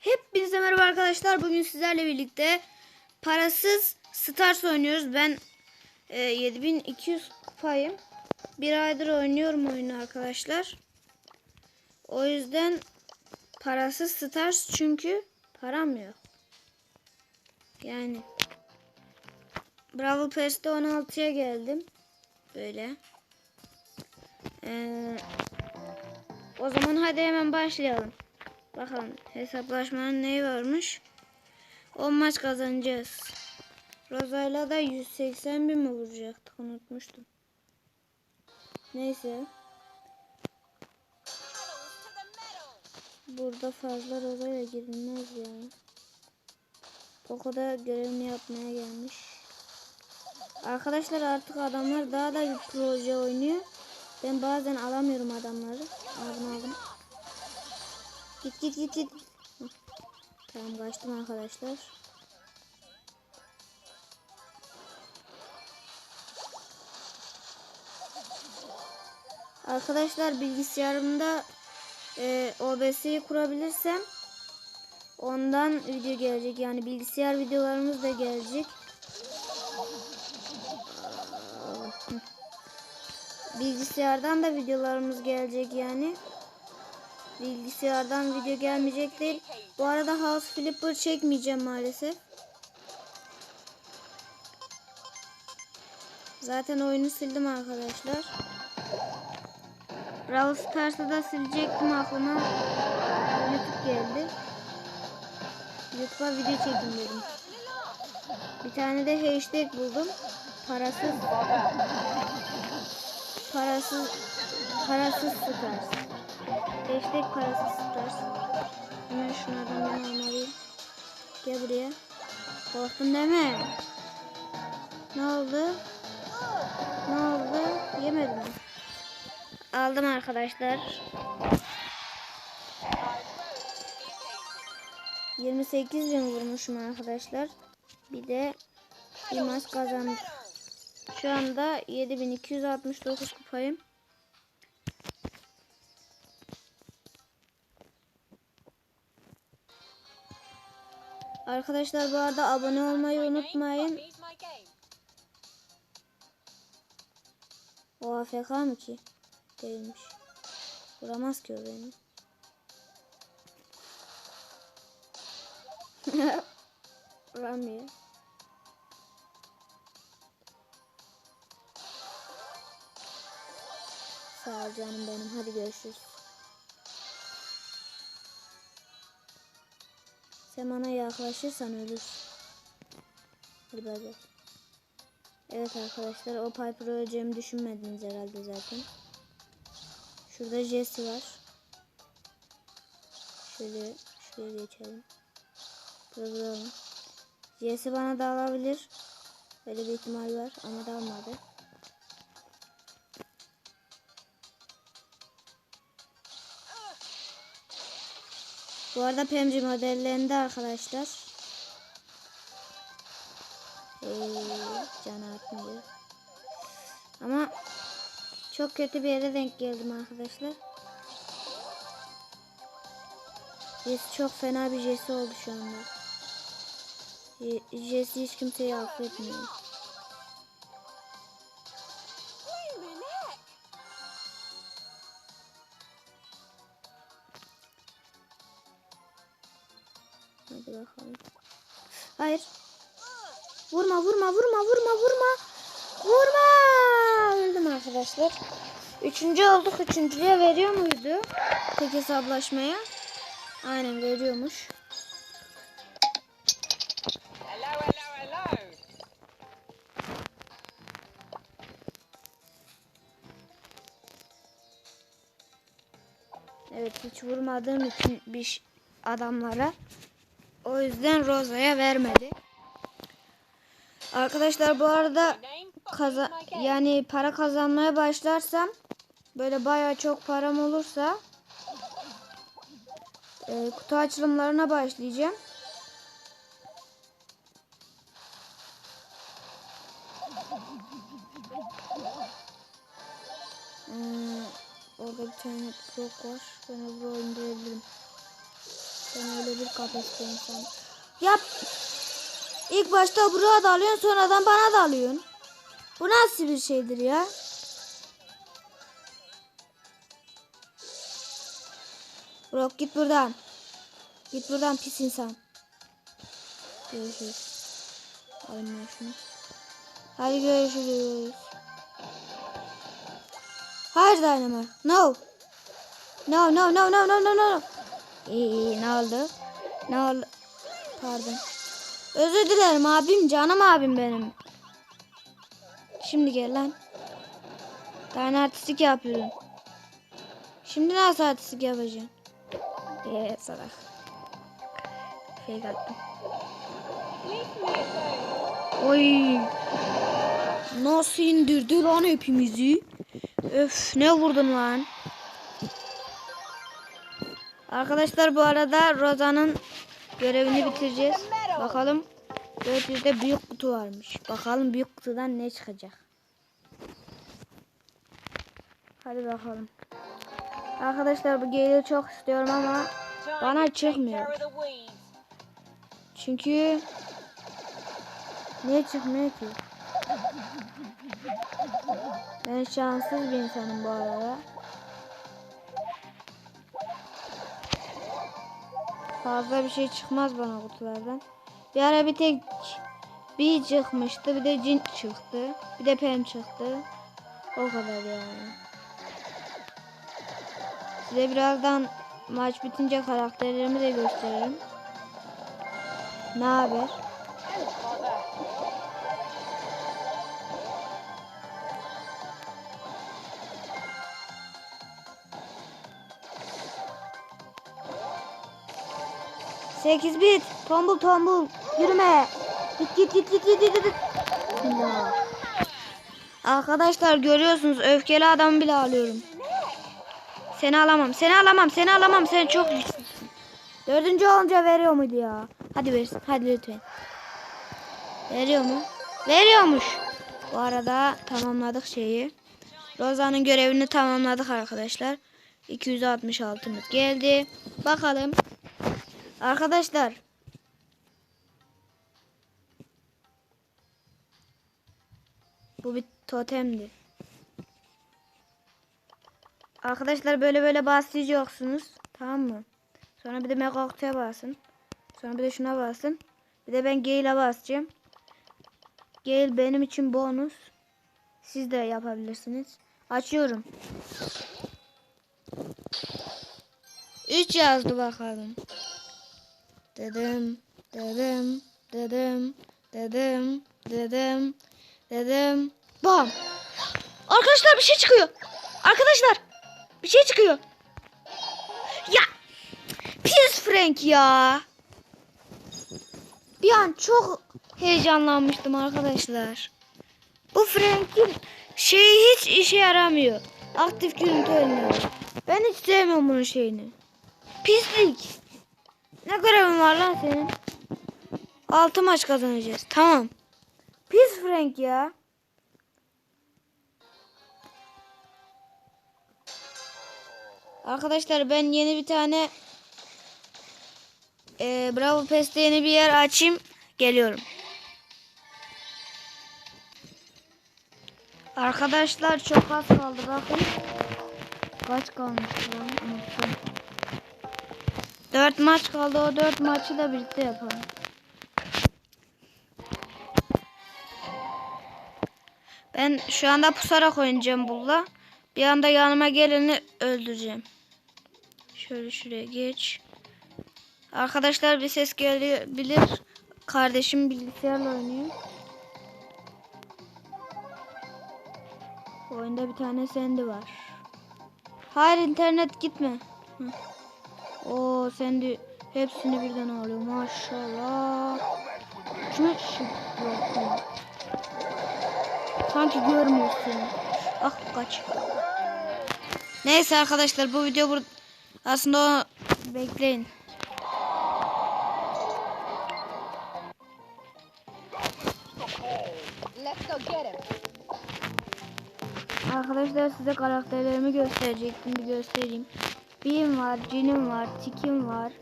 Hepinize merhaba arkadaşlar. Bugün sizlerle birlikte parasız Stars oynuyoruz. Ben e, 7200 kupayım. Bir aydır oynuyorum oyunu arkadaşlar. O yüzden parasız Stars çünkü param yok. Yani Bravo Pass'te 16'ya geldim. Böyle. Ee, o zaman hadi hemen başlayalım. Bakalım hesaplaşmanın neyi varmış. 10 maç kazanacağız. Rozayla da 180 bin mi vuracaktık unutmuştum. Neyse. Burada fazla rozayla girilmez ya. Poco'da görevini yapmaya gelmiş. Arkadaşlar artık adamlar daha da bir proje oynuyor. Ben bazen alamıyorum adamları. Aldım aldım. Git git git git. Tamam kaçtım arkadaşlar. Arkadaşlar bilgisayarımda e, OBS'yi kurabilirsem ondan video gelecek. Yani bilgisayar videolarımız da gelecek. Bilgisayardan da videolarımız gelecek yani. Bilgisayardan video gelmeyecek değil. Bu arada House Flipper çekmeyeceğim maalesef. Zaten oyunu sildim arkadaşlar. Brawl Stars'ı da silecektim aklıma. YouTube geldi. YouTube'a video çekin dedim. Bir tane de hashtag buldum. Parasız parasız parasız stars. Hashtag parasız stars. Hemen şunlardan ben almalıyım. Gel buraya. Korktun değil mi? Ne oldu? Ne oldu? Yemedim? Aldım arkadaşlar. 28 bin vurmuşum arkadaşlar. Bir de bir maç kazandık. Şu anda 7269 kupayım. Arkadaşlar bu arada abone olmayı unutmayın. O AFK mı ki? Değilmiş. Vuramaz ki o beni. Vuramıyor. Sağ ol canım benim. Hadi görüşürüz. Sen bana yaklaşırsan ölürsün. Hadi. Evet arkadaşlar o Piper'ı öleceğimi düşünmediniz herhalde zaten. Şurada Jesse var. Şöyle şuraya geçelim. Burada duralım. Jesse bana da alabilir. Böyle bir ihtimal var ama da Bu arada PMG modellerinde arkadaşlar. Ee, can artmıyor. Ama çok kötü bir yere denk geldim arkadaşlar. Jesse çok fena bir Jesse oldu şu anda. Je- Jesse hiç kimseyi affetmiyor. Bakalım. Hayır. Vurma vurma vurma vurma vurma. Vurma. Öldüm arkadaşlar. Üçüncü olduk. Üçüncüye veriyor muydu? Tek hesaplaşmaya. Aynen veriyormuş. Evet hiç vurmadığım için bir adamlara. O yüzden Roza'ya vermedi. Arkadaşlar bu arada kaza yani para kazanmaya başlarsam böyle baya çok param olursa e, kutu açılımlarına başlayacağım. Hmm, orada bir tane blok var. Ben o bloğu indirebilirim. Ben öyle bir kapasite insan. Yap. İlk başta buraya dalıyorsun sonradan bana dalıyorsun. Bu nasıl bir şeydir ya? Brok git buradan. Git buradan pis insan. Görüşürüz. Ben şunu. Hadi görüşürüz. Hayır Dynamo. No. No no no no no no no. İyi ne oldu? Ne oldu? Pardon. Özür dilerim abim canım abim benim. Şimdi gel lan. Tane artistik yapıyorum. Şimdi nasıl artistik yapacaksın? Eee salak. Fake attım. Oy. Nasıl indirdi lan hepimizi? Öf ne vurdun lan? Arkadaşlar bu arada Roza'nın görevini bitireceğiz. Bakalım 400'de büyük kutu varmış. Bakalım büyük kutudan ne çıkacak. Hadi bakalım. Arkadaşlar bu geyliği çok istiyorum ama bana çıkmıyor. Çünkü niye çıkmıyor ki? Ben şanssız bir insanım bu arada. Fazla bir şey çıkmaz bana kutulardan. Bir ara bir tek bir çıkmıştı. Bir de cin çıktı. Bir de pem çıktı. O kadar yani. Size birazdan maç bitince karakterlerimi de gösteririm. Ne haber? Sekiz bit. Tombul tombul. Yürüme. Git git git git git git. git. Arkadaşlar görüyorsunuz öfkeli adamı bile alıyorum. Seni alamam. Seni alamam. Seni alamam. Sen çok güçlüsün. Dördüncü olunca veriyor muydu ya? Hadi versin. Hadi lütfen. Veriyor mu? Veriyormuş. Bu arada tamamladık şeyi. Roza'nın görevini tamamladık arkadaşlar. 266'mız geldi. Bakalım. Arkadaşlar. Bu bir totemdi. Arkadaşlar böyle böyle basacaksınız. Tamam mı? Sonra bir de mega kutuya basın. Sonra bir de şuna basın. Bir de ben Gale'a basacağım. Gale benim için bonus. Siz de yapabilirsiniz. Açıyorum. 3 yazdı bakalım. Dedim, dedim, dedim, dedim, dedim, dedim. Bam. Arkadaşlar bir şey çıkıyor. Arkadaşlar bir şey çıkıyor. Ya pis Frank ya. Bir an çok heyecanlanmıştım arkadaşlar. Bu Frank'in şeyi hiç işe yaramıyor. Aktif görüntü ölmüyor. Ben hiç sevmiyorum bunun şeyini. Pislik. Ne görevin var lan senin? Altı maç kazanacağız. Tamam. Pis Frank ya. Arkadaşlar ben yeni bir tane e, Bravo Pest'te yeni bir yer açayım. Geliyorum. Arkadaşlar çok az kaldı bakın. Kaç kalmış lan unuttum. 4 maç kaldı o 4 maçı da birlikte yapalım. Ben şu anda pusarak oynayacağım bulla. Bir anda yanıma geleni öldüreceğim. Şöyle şuraya geç. Arkadaşlar bir ses gelebilir. Kardeşim bilgisayarla oynuyor. Oyunda bir tane sendi var. Hayır internet gitme. Hı. Oo sendi hepsini birden alıyor maşallah. Şunu şu yok. Sanki görmüyorsun. Ah kaç. Neyse arkadaşlar bu video burada aslında o bekleyin. Arkadaşlar size karakterlerimi gösterecektim bir göstereyim. Beam var, Jin'im var, Tik'im var.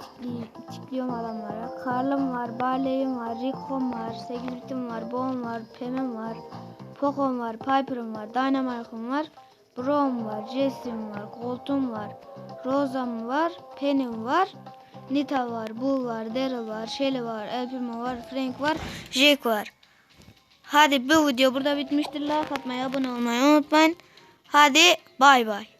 tipli, tipliyorum adamlara. Karl'ım var, Barley'im var, Rick'om var, 8 bitim var, Bon var, Pem'im var, Poco'm var, Piper'ım var, Dynamite'ım var, Bro'm var, Jesse'm var, Colt'um var, Rosa'm var, Penny'm var, Nita var, Bull var, Daryl var, Shelly var, Elpimo var, Frank var, Jake var. Hadi bu video burada bitmiştir. Like atmayı, abone olmayı unutmayın. Hadi bay bay.